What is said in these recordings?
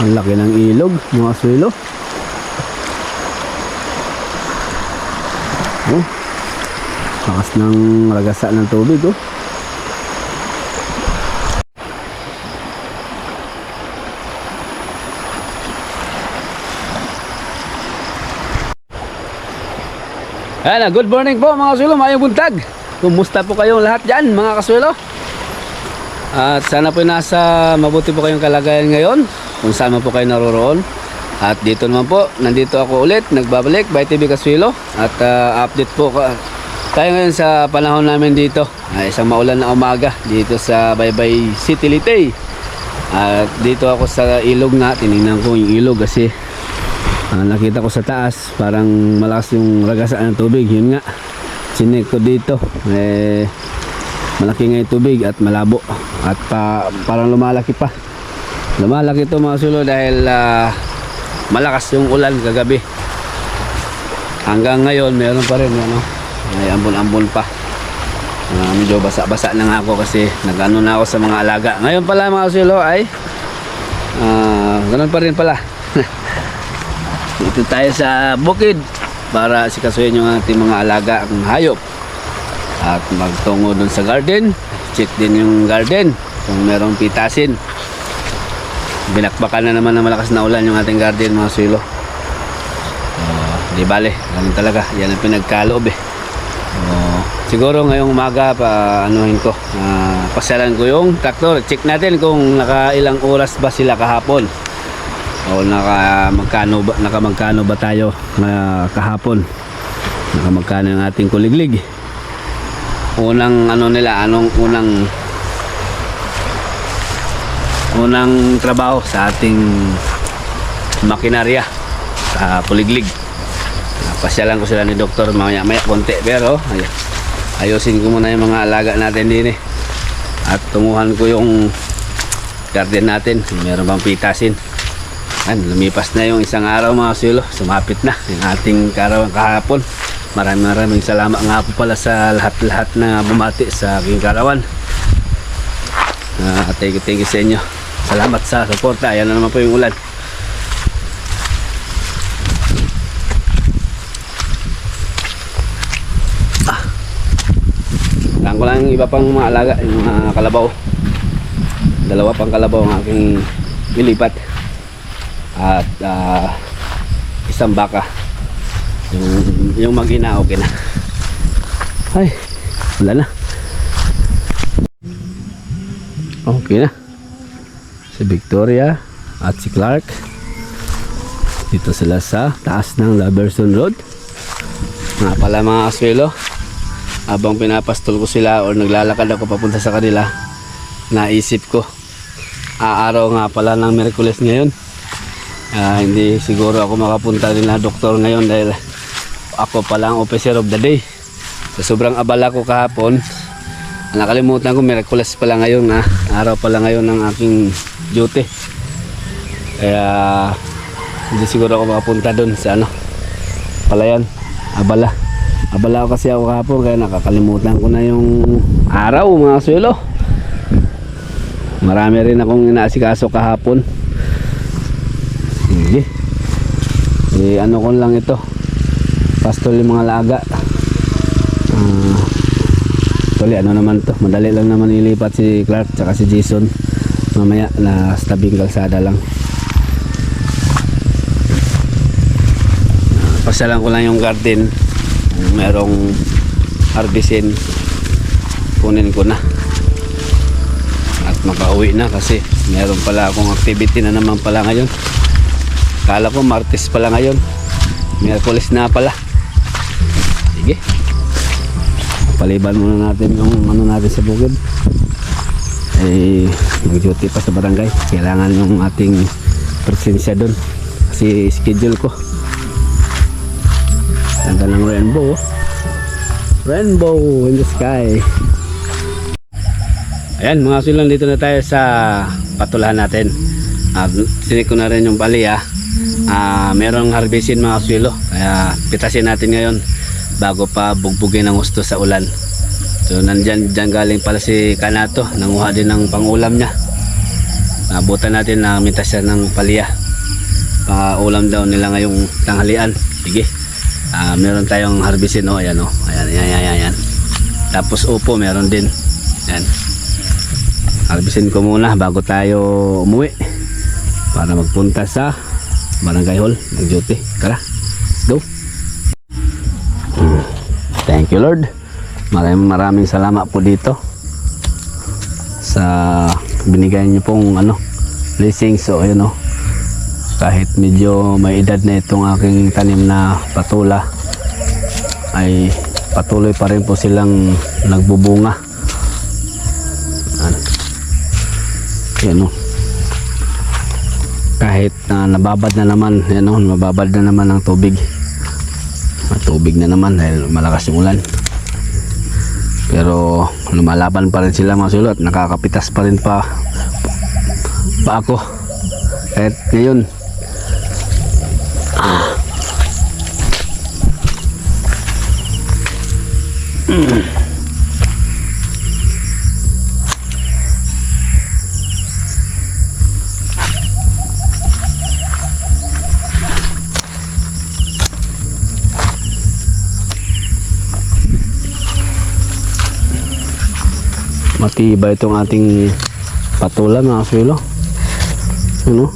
Ang laki ng ilog, mga swelo. Oh. Lakas ng ragasa ng tubig, oh. Ayan, good morning po mga kaswelo, mayong buntag. Kumusta po kayong lahat dyan mga kaswelo? At sana po nasa mabuti po kayong kalagayan ngayon kung saan man po kayo naroroon. At dito naman po, nandito ako ulit, nagbabalik by TV Kaswilo at ah, update po ka, tayo ngayon sa panahon namin dito. Ah, isang maulan na umaga dito sa Baybay City Litay. At dito ako sa ilog nga, tinignan ko yung ilog kasi Ah, nakita ko sa taas, parang malakas yung ragasaan ng tubig. Yun nga, sinek ko dito. Eh, malaki nga yung tubig at malabo. At pa, parang lumalaki pa. Lumalaki to mga sulo dahil ah, malakas yung ulan kagabi. Hanggang ngayon, meron pa rin. Ano, may ambon-ambon pa. Ah, medyo basa-basa na nga ako kasi nag-ano na ako sa mga alaga. Ngayon pala mga sulo ay ah, ganun pa rin pala. Dito tayo sa bukid para sikasuhin yung ating mga alaga ang hayop. At magtungo dun sa garden. Check din yung garden kung merong pitasin. Binakbakan na naman ng malakas na ulan yung ating garden mga sulo. Uh, di bale, ganun talaga. Yan ang pinagkaloob eh. Uh, siguro ngayong umaga pa anuhin ko. Uh, pasyalan ko yung traktor. Check natin kung nakailang oras ba sila kahapon o naka magkano ba naka magkano ba tayo na kahapon naka magkano yung ating kuliglig unang ano nila anong unang unang trabaho sa ating makinarya sa kuliglig pasyalan ko sila ni doktor maya maya konti pero ay, ayusin ko muna yung mga alaga natin din eh at tunguhan ko yung garden natin meron bang pitasin Yan, lumipas na yung isang araw mga silo. Sumapit na yung ating karawang kahapon. Maraming maraming salamat nga po pala sa lahat-lahat na bumati sa aking karawan. Uh, thank you, thank you sa inyo. Salamat sa suporta. Ayan na naman po yung ulan. Ah. Lang ko lang iba pang mga alaga, yung mga kalabaw. Dalawa pang kalabaw ang aking nilipat at ah, isang baka yung, yung mag-ina okay na ay wala na okay na si Victoria at si Clark. Dito sila sa taas ng Laberson Road. Nga pala mga aswelo habang pinapastol ko sila o naglalakad ako papunta sa kanila naisip ko aaraw nga pala ng Merkules ngayon. Ah, hindi siguro ako makapunta rin na doktor ngayon dahil ako pala ang officer of the day. Sa sobrang abala ko kahapon, nakalimutan ko Miraculous pala ngayon na araw pala ngayon ng aking duty. Kaya hindi siguro ako makapunta doon sa ano. Palayan, abala. Abala ako kasi ako kahapon kaya nakakalimutan ko na yung araw mga suelo. Marami rin akong inaasikaso kahapon. Sige. Eh, ano ko lang ito. Pastol yung mga laga. Ah, Actually, ano naman to. Madali lang naman ilipat si Clark tsaka si Jason. Mamaya na sa tabing kalsada lang. Ah, pasyalan ko lang yung garden. Merong harbisin, kunin ko na. At makauwi na kasi meron pala akong activity na naman pala ngayon. Kala ko Martes pala ngayon. Miyerkules na pala. Sige. Paliban muna natin yung ano natin sa bukid. Eh, nag-duty pa sa barangay. Kailangan yung ating presensya doon. Kasi schedule ko. Ganda ng rainbow. oh. Rainbow in the sky. Ayan mga silang dito na tayo sa patulahan natin. Uh, sinik ko na rin yung bali ah. Ah, merong harvestin mga swilo. Kaya pitasin natin ngayon bago pa bugbugin ng gusto sa ulan. So nandyan dyan galing pala si Kanato. Nanguha din ng pangulam niya. Nabutan natin na mitas siya ng palya. Pang-ulam daw nila ngayong tanghalian. Sige. Ah, meron tayong harbisin oh, ayan oh. Ayan, ayan, ayan, ayan. Tapos upo meron din. Ayan. Harbisin ko muna bago tayo umuwi. Para magpunta sa Barangay Hall, mag-duty. Tara, go. Thank you Lord. Maraming maraming salamat po dito sa binigay niyo pong ano blessing so ayun oh kahit medyo may edad na itong aking tanim na patula ay patuloy pa rin po silang nagbubunga. Yan oh kahit na nababad na naman yan oh mababad na naman ang tubig. Matubig na naman dahil malakas yung ulan pero lumalaban pa rin sila mga sulot nakakapitas pa rin pa pa ako kahit ngayon ah. Mm. Matibay itong ating patula mga kasuelo ano?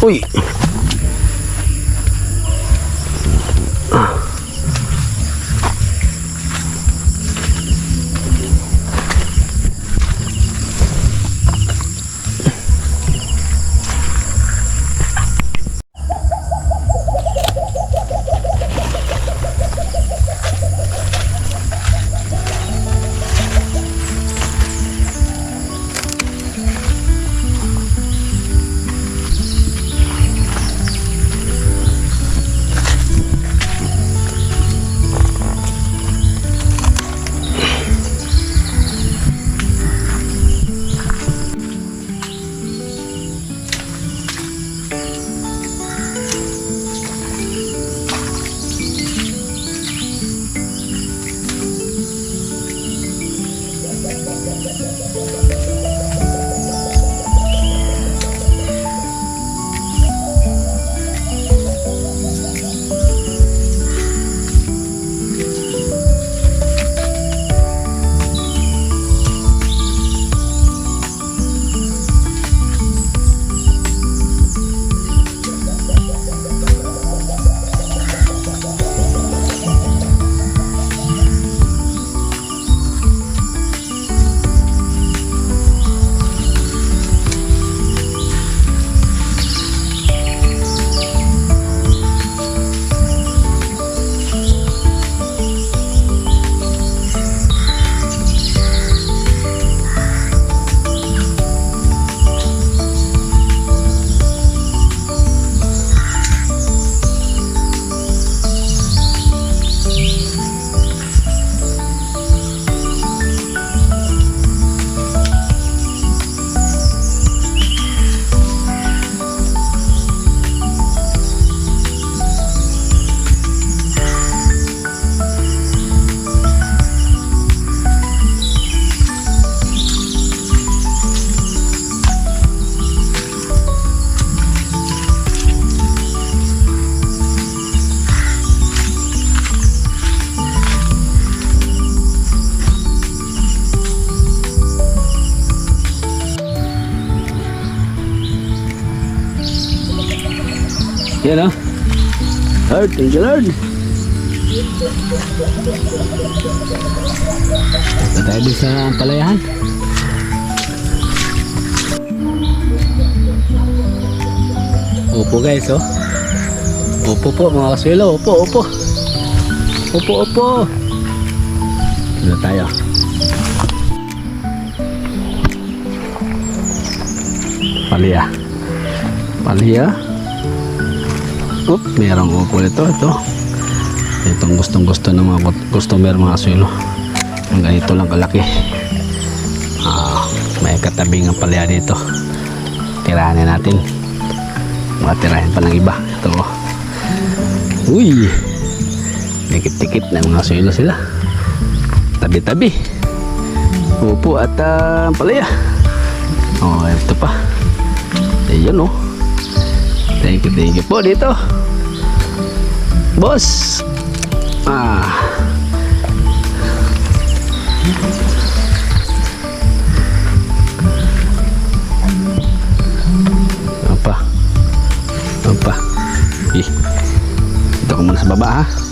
Uy Yan o. Lord, thank you Lord. Punta tayo sa palayahan. Upo guys oh. Upo po mga kaswelo. Upo, upo. Upo, upo. Ano tayo? Palya. Palya. Oop, merong upo nito. Ito. Itong gustong gusto ng mga customer mga suelo. Ang ganito lang kalaki. Ah, may katabing ang palya dito. Tirahan na natin. Mga tirahin pa ng iba. Ito. Uy! Tikit-tikit na mga suelo sila. Tabi-tabi. Upo at uh, palaya. Oh, ito pa. Ayun oh. Thank you, thank you po dito. Boss. Ah. Apa? Apa? Ih. Dito ko muna sa baba ha.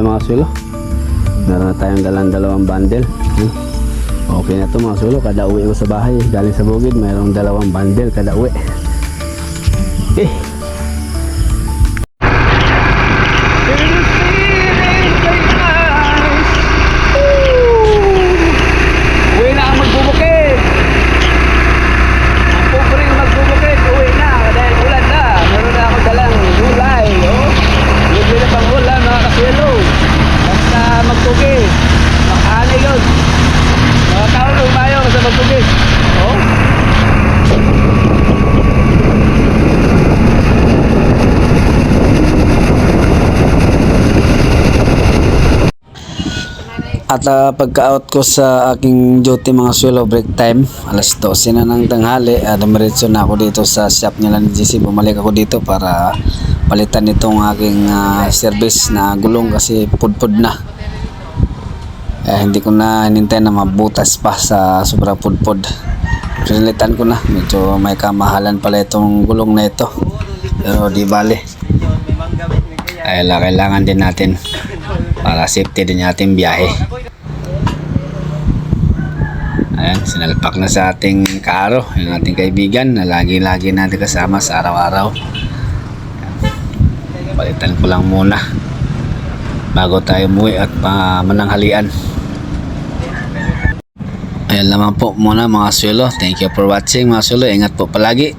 Tayo mga sulo. Meron na tayong dalang dalawang bundle. Hmm. Okay na to mga sulo. Kada uwi ko sa bahay, galing sa bukid, mayroong dalawang bundle kada uwi. Eh. Uwi na ang magbubukid. Ang pobreng magbubukid, uwi na. Dahil ulan na. Meron na ako dalang gulay. Oh. Libre na pang ulan mga kasilo. Basta magtugis. Makahani yun. Mga tao na umayo sa magtugis. Oh. At ah, pagka-out ko sa aking duty mga swelo break time, alas 12 na ng tanghali, uh, dumiretso na ako dito sa shop nila ni JC. Bumalik ako dito para palitan itong aking ah, service na gulong kasi pudpud na. Eh, hindi ko na hinintay na mabutas pa sa sobra pudpud. Pinalitan ko na, medyo may kamahalan pala itong gulong na ito. Pero di bale. Kailangan din natin para safety din yung ating biyahe. Ayan, sinalpak na sa ating karo, yung ating kaibigan na lagi-lagi natin kasama sa araw-araw. Palitan ko lang muna bago tayo umuwi at uh, mananghalian. Ayan lamang po muna mga swelo. Thank you for watching mga swelo. Ingat po palagi.